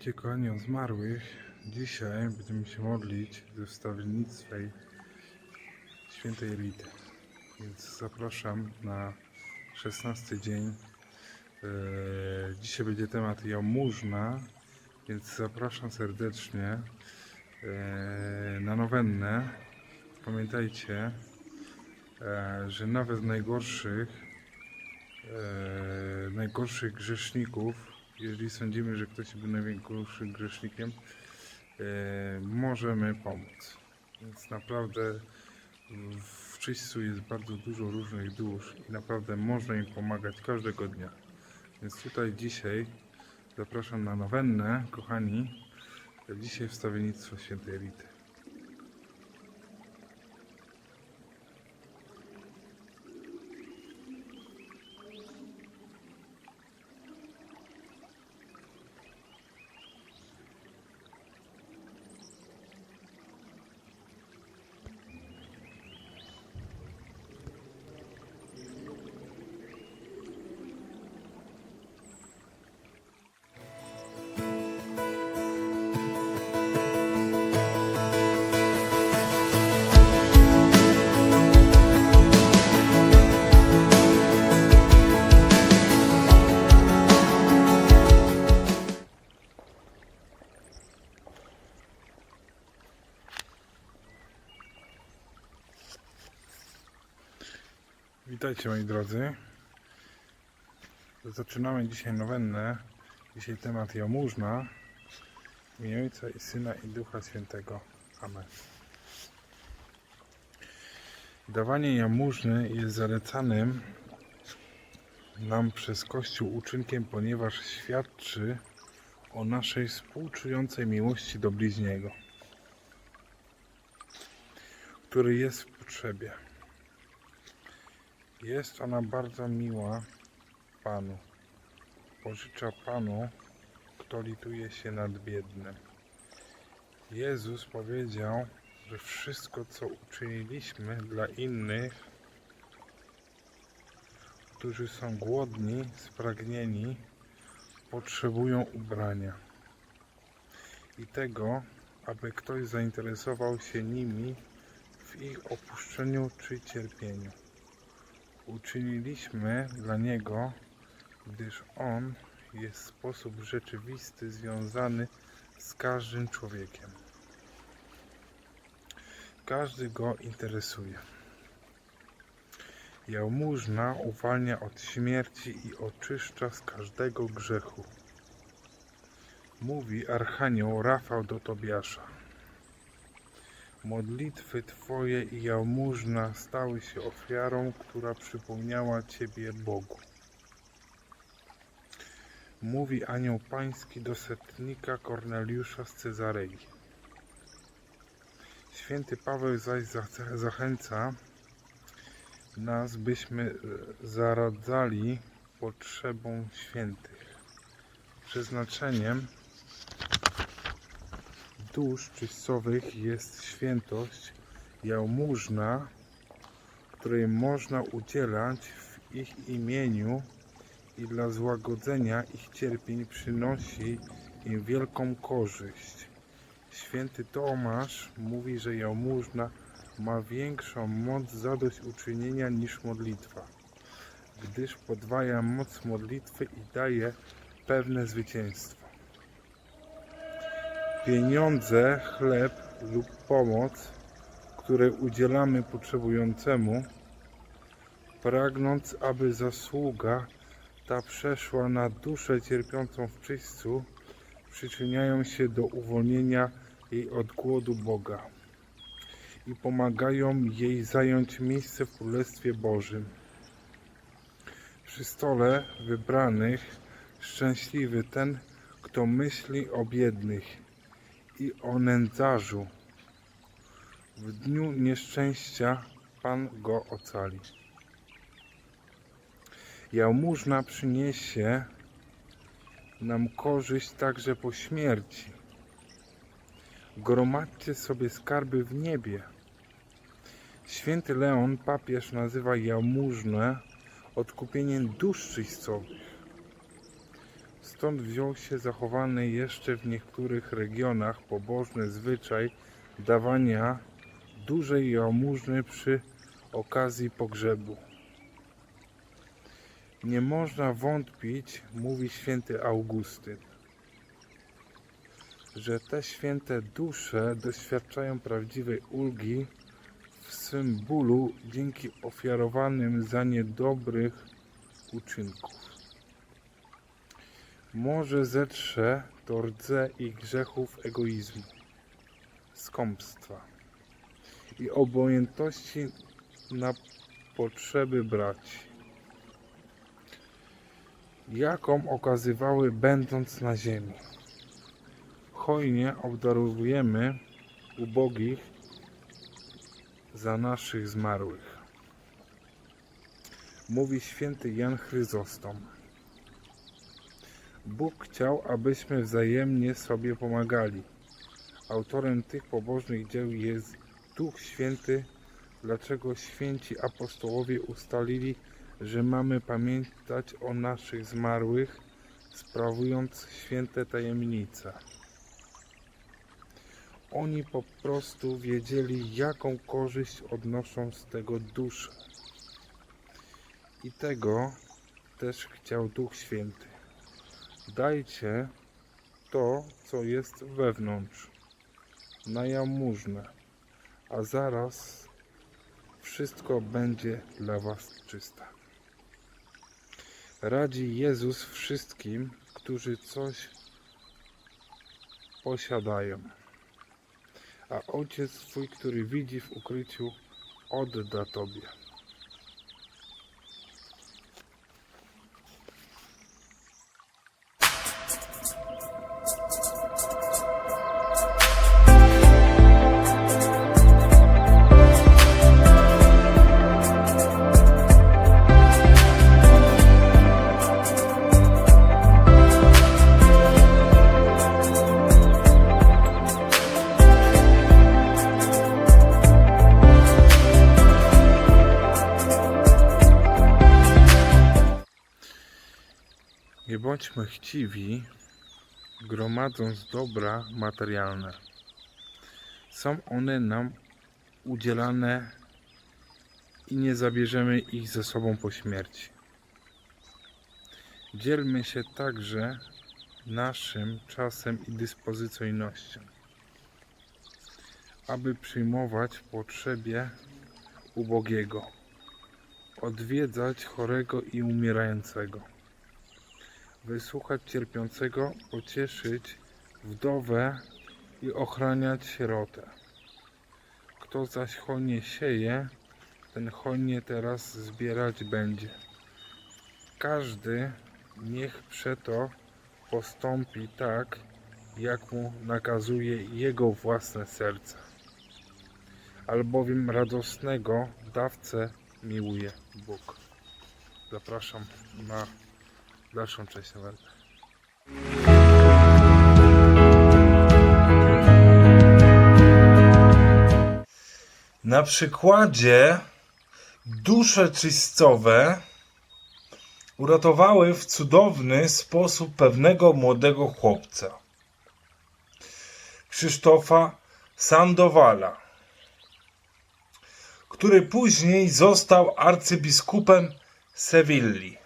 Pamiętajcie kochani zmarłych. Dzisiaj będziemy się modlić ze wstawiennictwej świętej Rity. Więc zapraszam na 16 dzień. Eee, Dzisiaj będzie temat jałmużna, więc zapraszam serdecznie eee, na nowennę. Pamiętajcie, eee, że nawet najgorszych najgorszych grzeszników, jeżeli sądzimy, że ktoś był największym grzesznikiem, e, możemy pomóc. Więc naprawdę w czyśćcu jest bardzo dużo różnych dusz i naprawdę można im pomagać każdego dnia. Więc tutaj dzisiaj zapraszam na nowennę, kochani. Dzisiaj wstawiennictwo świętej Rity. Witajcie moi drodzy. Zaczynamy dzisiaj nowennę. Dzisiaj temat jałmużna. W imię Ojca i Syna i Ducha Świętego. Amen. Dawanie jałmużny jest zalecanym nam przez Kościół uczynkiem, ponieważ świadczy o naszej współczującej miłości do bliźniego, który jest w potrzebie. Jest ona bardzo miła Panu. Pożycza Panu, kto lituje się nad biednym. Jezus powiedział, że wszystko, co uczyniliśmy dla innych, którzy są głodni, spragnieni, potrzebują ubrania. I tego, aby ktoś zainteresował się nimi w ich opuszczeniu czy cierpieniu uczyniliśmy dla Niego, gdyż On jest w sposób rzeczywisty związany z każdym człowiekiem. Każdy go interesuje. Jałmużna uwalnia od śmierci i oczyszcza z każdego grzechu. Mówi Archanioł Rafał do Tobiasza. Modlitwy Twoje i jałmużna stały się ofiarą, która przypomniała Ciebie Bogu. Mówi anioł pański do setnika Korneliusza z Cezarei. Święty Paweł zaś zachęca nas, byśmy e, zaradzali potrzebom świętych. Przeznaczeniem dusz czyścowych jest świętość, jałmużna, której można udzielać w ich imieniu i dla złagodzenia ich cierpień przynosi im wielką korzyść. Święty Tomasz mówi, że jałmużna ma większą moc zadośćuczynienia niż modlitwa, gdyż podwaja moc modlitwy i daje pewne zwycięstwo. Pieniądze, chleb lub pomoc, które udzielamy potrzebującemu, pragnąc, aby zasługa ta przeszła na duszę cierpiącą w czyśćcu, przyczyniają się do uwolnienia jej od głodu Boga i pomagają jej zająć miejsce w Królestwie Bożym. Przy stole wybranych szczęśliwy ten, kto myśli o biednych i o nędzarzu. W dniu nieszczęścia Pan go ocali. Jałmużna przyniesie nam korzyść także po śmierci. Gromadźcie sobie skarby w niebie. Święty Leon, papież, nazywa jałmużnę odkupieniem dusz czyścowych. Stąd wziął się zachowany jeszcze w niektórych regionach pobożny zwyczaj dawania dużej jałmużny przy okazji pogrzebu. Nie można wątpić, mówi święty Augustyn, że te święte dusze doświadczają prawdziwej ulgi w swym bólu dzięki ofiarowanym za nie dobrych uczynków. Może zetrze to rdze ich grzechów egoizmu, skąpstwa i obojętności na potrzeby braci jaką okazywały będąc na ziemi. Hojnie obdarowujemy ubogich za naszych zmarłych. Mówi święty Jan Chryzostom. Bóg chciał, abyśmy wzajemnie sobie pomagali. Autorem tych pobożnych dzieł jest Duch Święty, dlaczego święci apostołowie ustalili, że mamy pamiętać o naszych zmarłych, sprawując święte tajemnice. Oni po prostu wiedzieli, jaką korzyść odnoszą z tego dusze. I tego też chciał Duch Święty. Dajcie to, co jest wewnątrz, na jałmużnę, a zaraz wszystko będzie dla Was czyste. Radzi Jezus wszystkim, którzy coś posiadają. A Ojciec Twój, który widzi w ukryciu, odda Tobie. Bądźmy chciwi, gromadząc dobra materialne. Są one nam udzielane i nie zabierzemy ich ze sobą po śmierci. Dzielmy się także naszym czasem i dyspozycyjnością, aby przyjmować potrzebie ubogiego, odwiedzać chorego i umierającego wysłuchać cierpiącego, pocieszyć wdowę i ochraniać sierotę. Kto zaś hojnie sieje, ten hojnie teraz zbierać będzie. Każdy niech przeto postąpi tak, jak mu nakazuje jego własne serce. Albowiem radosnego dawcę miłuje Bóg. Zapraszam na dalszą część noweli. Na przykładzie dusze czystowe uratowały w cudowny sposób pewnego młodego chłopca, Krzysztofa Sandowala, który później został arcybiskupem Sewilli.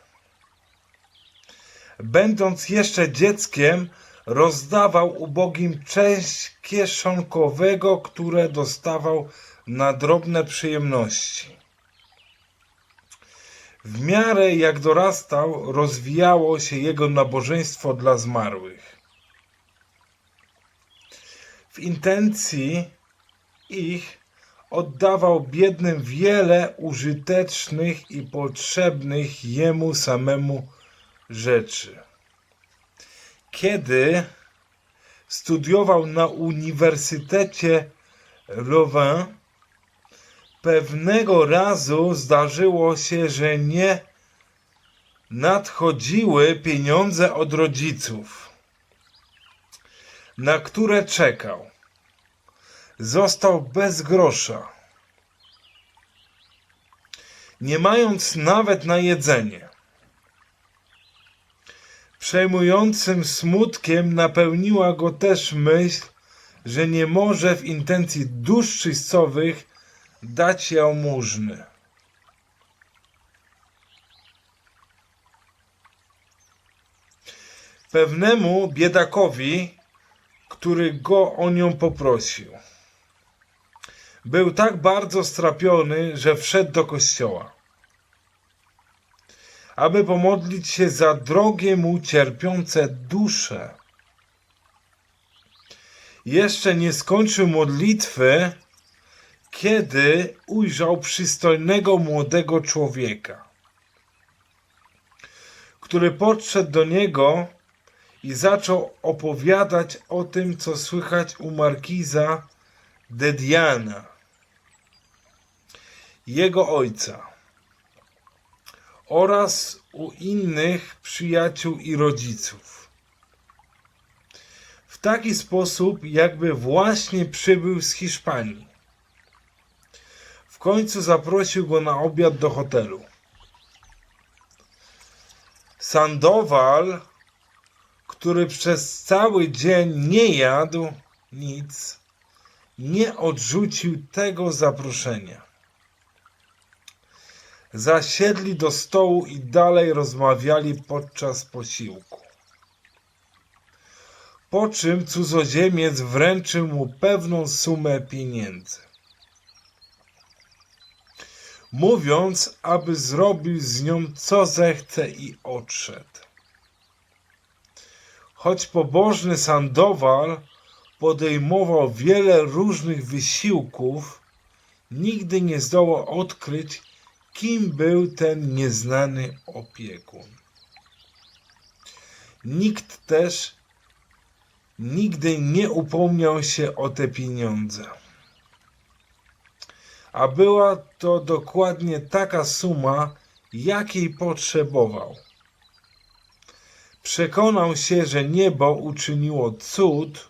Będąc jeszcze dzieckiem, rozdawał ubogim część kieszonkowego, które dostawał na drobne przyjemności. W miarę jak dorastał, rozwijało się jego nabożeństwo dla zmarłych. W intencji ich oddawał biednym wiele użytecznych i potrzebnych jemu samemu rzeczy. Kiedy studiował na Uniwersytecie Louvain, pewnego razu zdarzyło się, że nie nadchodziły pieniądze od rodziców, na które czekał. Został bez grosza, nie mając nawet na jedzenie. Przejmującym smutkiem napełniła go też myśl, że nie może w intencji dusz czystowych dać jałmużny. Pewnemu biedakowi, który go o nią poprosił. Był tak bardzo strapiony, że wszedł do kościoła, aby pomodlić się za drogie mu cierpiące dusze. Jeszcze nie skończył modlitwy, kiedy ujrzał przystojnego młodego człowieka, który podszedł do niego i zaczął opowiadać o tym, co słychać u markiza de Diana, jego ojca, oraz u innych przyjaciół i rodziców. W taki sposób, jakby właśnie przybył z Hiszpanii. W końcu zaprosił go na obiad do hotelu. Sandowal, który przez cały dzień nie jadł nic, nie odrzucił tego zaproszenia. Zasiedli do stołu i dalej rozmawiali podczas posiłku. Po czym cudzoziemiec wręczył mu pewną sumę pieniędzy mówiąc, aby zrobił z nią co zechce i odszedł. Choć pobożny Sandowal podejmował wiele różnych wysiłków, nigdy nie zdołał odkryć, kim był ten nieznany opiekun. Nikt też nigdy nie upomniał się o te pieniądze a była to dokładnie taka suma, jakiej potrzebował. Przekonał się, że niebo uczyniło cud,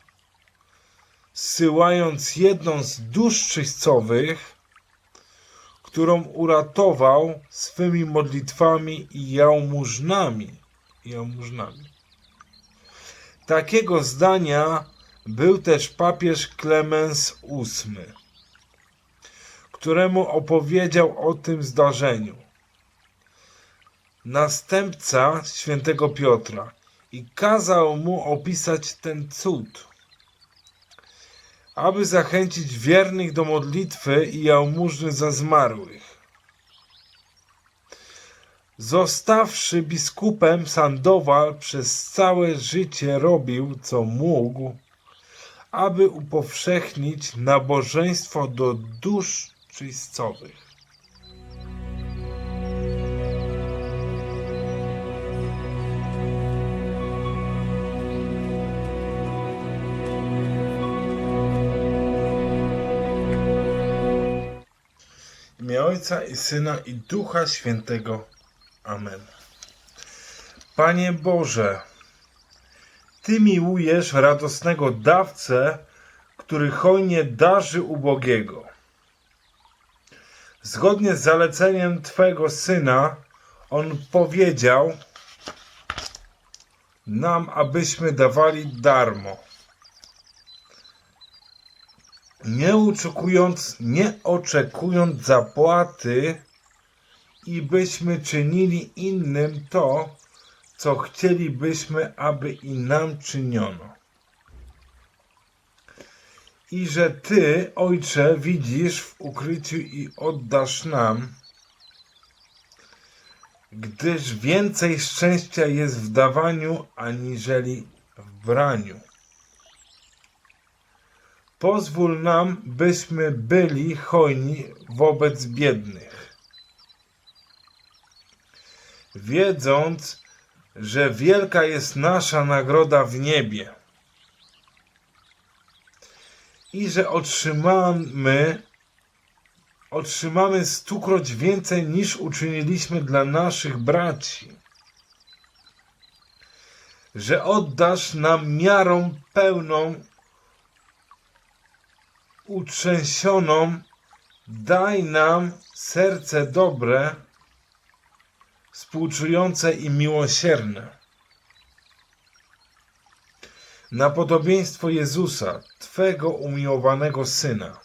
zsyłając jedną z dusz czyścowych, którą uratował swymi modlitwami i jałmużnami. jałmużnami. Takiego zdania był też papież Klemens VIII któremu opowiedział o tym zdarzeniu. Następca świętego Piotra i kazał mu opisać ten cud, aby zachęcić wiernych do modlitwy i jałmużny za zmarłych. Zostawszy biskupem, Sandoval przez całe życie robił, co mógł, aby upowszechnić nabożeństwo do dusz czyścowych. Imię Ojca i Syna i Ducha Świętego. Amen. Panie Boże, Ty miłujesz radosnego dawcę, który hojnie darzy ubogiego. Zgodnie z zaleceniem Twego Syna, On powiedział nam, abyśmy dawali darmo. Nie oczekując, nie oczekując zapłaty i byśmy czynili innym to, co chcielibyśmy, aby i nam czyniono. I że Ty, Ojcze, widzisz w ukryciu i oddasz nam, gdyż więcej szczęścia jest w dawaniu, aniżeli w braniu. Pozwól nam, byśmy byli hojni wobec biednych. Wiedząc, że wielka jest nasza nagroda w niebie i że otrzymamy otrzymamy stukroć więcej niż uczyniliśmy dla naszych braci. Że oddasz nam miarą pełną utrzęsioną, daj nam serce dobre, współczujące i miłosierne. Na podobieństwo Jezusa, Twego umiłowanego Syna.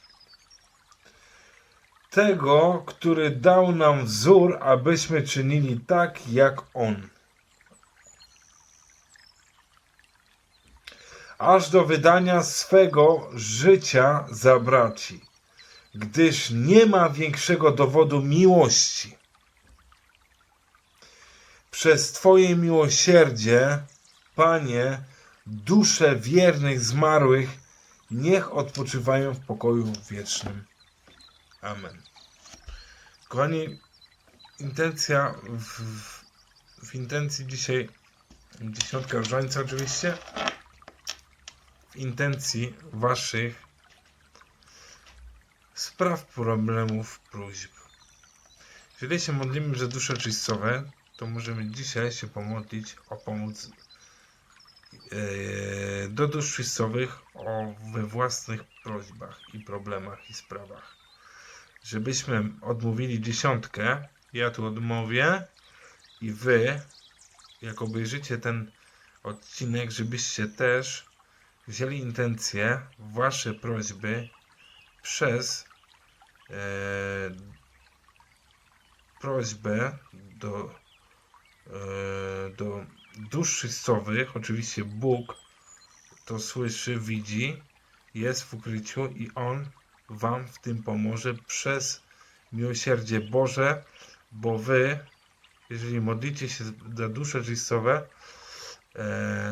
Tego, który dał nam wzór, abyśmy czynili tak, jak On. Aż do wydania swego życia za braci, gdyż nie ma większego dowodu miłości. Przez Twoje miłosierdzie, Panie, dusze wiernych zmarłych niech odpoczywają w pokoju wiecznym. Amen. Kochani, intencja w, w, intencji dzisiaj dziesiątka różańca oczywiście intencji waszych spraw, problemów, próśb. Jeżeli się modlimy za dusze czystowe, to możemy dzisiaj się pomodlić o pomoc e, do dusz czystowych o, we własnych prośbach i problemach i sprawach. Żebyśmy odmówili dziesiątkę, ja tu odmówię i wy, jak obejrzycie ten odcinek, żebyście też wzięli intencje, wasze prośby przez e, prośbę do, e, do dusz. Oczywiście Bóg to słyszy, widzi, jest w ukryciu i On wam w tym pomoże przez miłosierdzie Boże, bo wy, jeżeli modlicie się za dusze czystowe,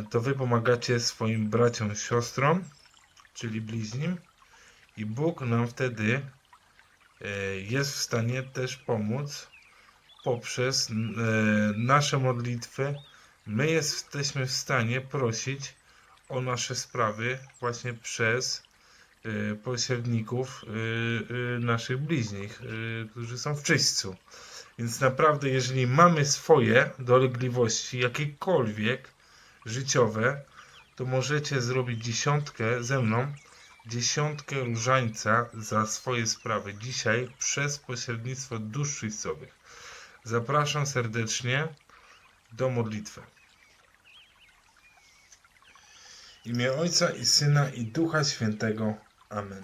to wy pomagacie swoim braciom, siostrom, czyli bliźnim i Bóg nam wtedy e, jest w stanie też pomóc poprzez e, nasze modlitwy. My jesteśmy w stanie prosić o nasze sprawy właśnie przez e, pośredników e, e, naszych bliźnich, e, którzy są w czyśćcu. Więc naprawdę, jeżeli mamy swoje dolegliwości, jakiekolwiek życiowe, to możecie zrobić dziesiątkę ze mną, dziesiątkę różańca za swoje sprawy dzisiaj przez pośrednictwo dusz czystowych. Zapraszam serdecznie do modlitwy. W imię Ojca i Syna i Ducha Świętego. Amen.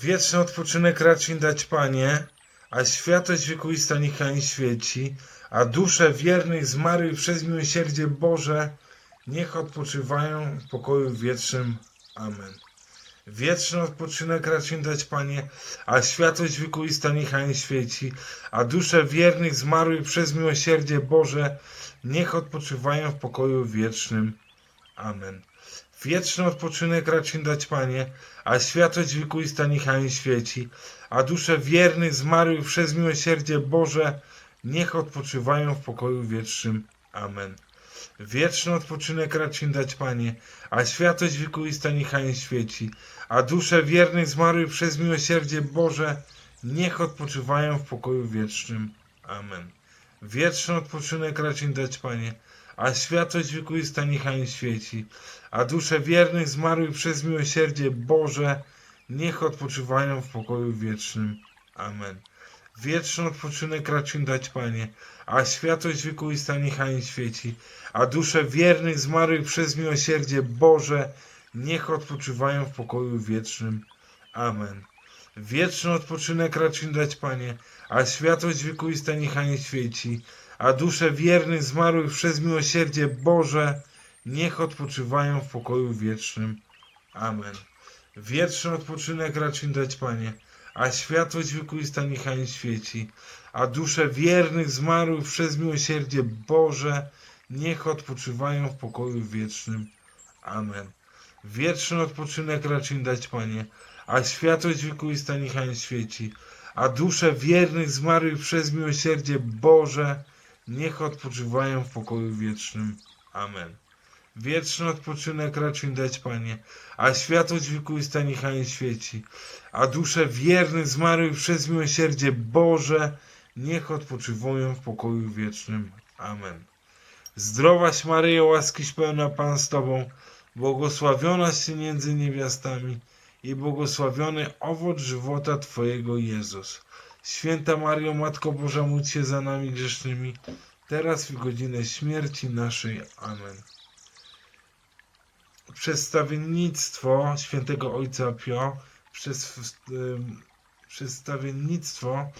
Wieczny odpoczynek racz dać, Panie, a światość wiekuista niechaj świeci, a dusze wiernych zmarłych przez miłosierdzie Boże niech odpoczywają w pokoju wiecznym. Amen. Wieczny odpoczynek racz dać, Panie, a światłość wiekuista niechaj świeci, a dusze wiernych zmarłych przez miłosierdzie Boże niech odpoczywają w pokoju wiecznym. Amen. Wieczny odpoczynek racz im dać, Panie, a światłość wiekuista niechaj świeci, a dusze wiernych zmarłych przez miłosierdzie Boże niech odpoczywają w pokoju wiecznym. Amen. Wieczny odpoczynek racz im dać, Panie, a światłość wiekuista niechaj świeci, a dusze wiernych zmarłych przez miłosierdzie Boże niech odpoczywają w pokoju wiecznym. Amen. Wieczny odpoczynek racz im dać, Panie, a światłość wiekuista niechaj świeci, a dusze wiernych zmarłych przez miłosierdzie Boże niech odpoczywają w pokoju wiecznym. Amen. Wieczny odpoczynek racz dać, Panie, a światłość wiekuista niechaj świeci, a dusze wiernych zmarłych przez miłosierdzie Boże niech odpoczywają w pokoju wiecznym. Amen. Wieczny odpoczynek racz dać, Panie, a światłość wiekuista niechaj świeci, a dusze wiernych zmarłych przez miłosierdzie Boże niech odpoczywają w pokoju wiecznym. Amen. Wieczny odpoczynek racz im dać, Panie, a światłość wiekuista niechaj świeci, a dusze wiernych zmarłych przez miłosierdzie Boże niech odpoczywają w pokoju wiecznym. Amen. Wieczny odpoczynek racz im dać, Panie, a światłość wiekuista niechaj świeci, a dusze wiernych zmarłych przez miłosierdzie Boże niech odpoczywają w pokoju wiecznym. Amen. Wieczny odpoczynek racz im dać, Panie, a światłość wiekuista niechaj im świeci, a dusze wiernych zmarłych przez miłosierdzie Boże niech odpoczywają w pokoju wiecznym. Amen. Zdrowaś Maryjo, łaskiś pełna Pan z Tobą, błogosławionaś Ty między niewiastami i błogosławiony owoc żywota Twojego Jezus. Święta Mario, Matko Boża, módl się za nami grzesznymi, teraz w godzinę śmierci naszej. Amen. Przedstawiennictwo świętego Ojca Pio, przez, em, przedstawiennictwo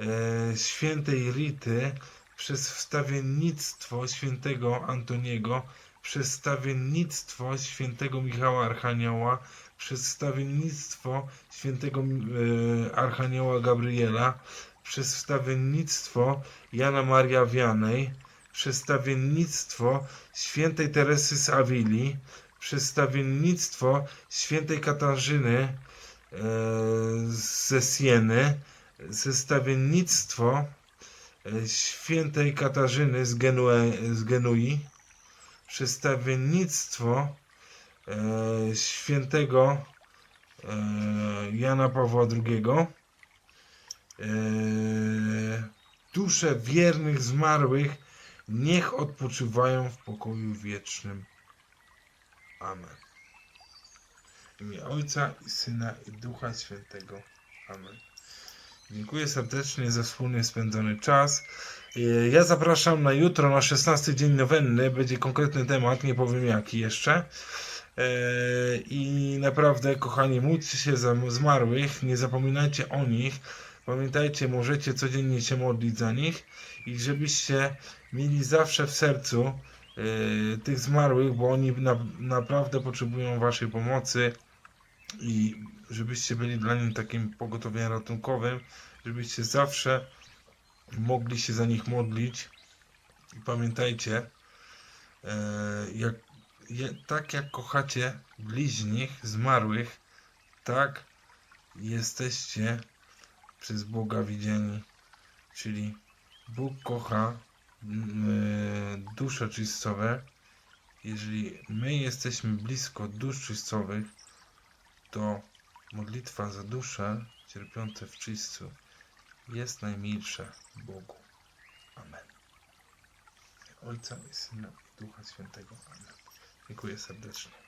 e, świętej Rity, przez wstawiennictwo świętego Antoniego, przez wstawiennictwo świętego Michała Archanioła, przez wstawiennictwo świętego e, Archanioła Gabriela, przez wstawiennictwo Jana Maria Wianej, przez wstawiennictwo świętej Teresy z Awili, przez wstawiennictwo świętej Katarzyny e, ze Sieny, zestawiennictwo e, świętej Katarzyny z, Genue, z Genui, przedstawiennictwo świętego e, Jana Pawła II, e, dusze wiernych zmarłych niech odpoczywają w pokoju wiecznym. Amen. W imię Ojca i Syna i Ducha Świętego. Amen. Dziękuję serdecznie za wspólnie spędzony czas. E, Ja zapraszam na jutro, na 16 dzień nowenny. Będzie konkretny temat, nie powiem jaki jeszcze. E, I naprawdę, kochani, módlcie się za zmarłych, nie zapominajcie o nich. Pamiętajcie, możecie codziennie się modlić za nich i żebyście mieli zawsze w sercu e, tych zmarłych, bo oni na, naprawdę potrzebują Waszej pomocy i żebyście byli dla nich takim pogotowiem ratunkowym, żebyście zawsze mogli się za nich modlić. I pamiętajcie, e, jak, je, tak jak kochacie bliźnich zmarłych, tak jesteście przez Boga widziani. Czyli Bóg kocha mm, e, dusze czystowe. Jeżeli my jesteśmy blisko dusz czystowych, to modlitwa za dusze cierpiące w czystcu jest najmilsza Bogu. Amen. Ojca i Syna i Ducha Świętego. Amen. Dziękuję serdecznie.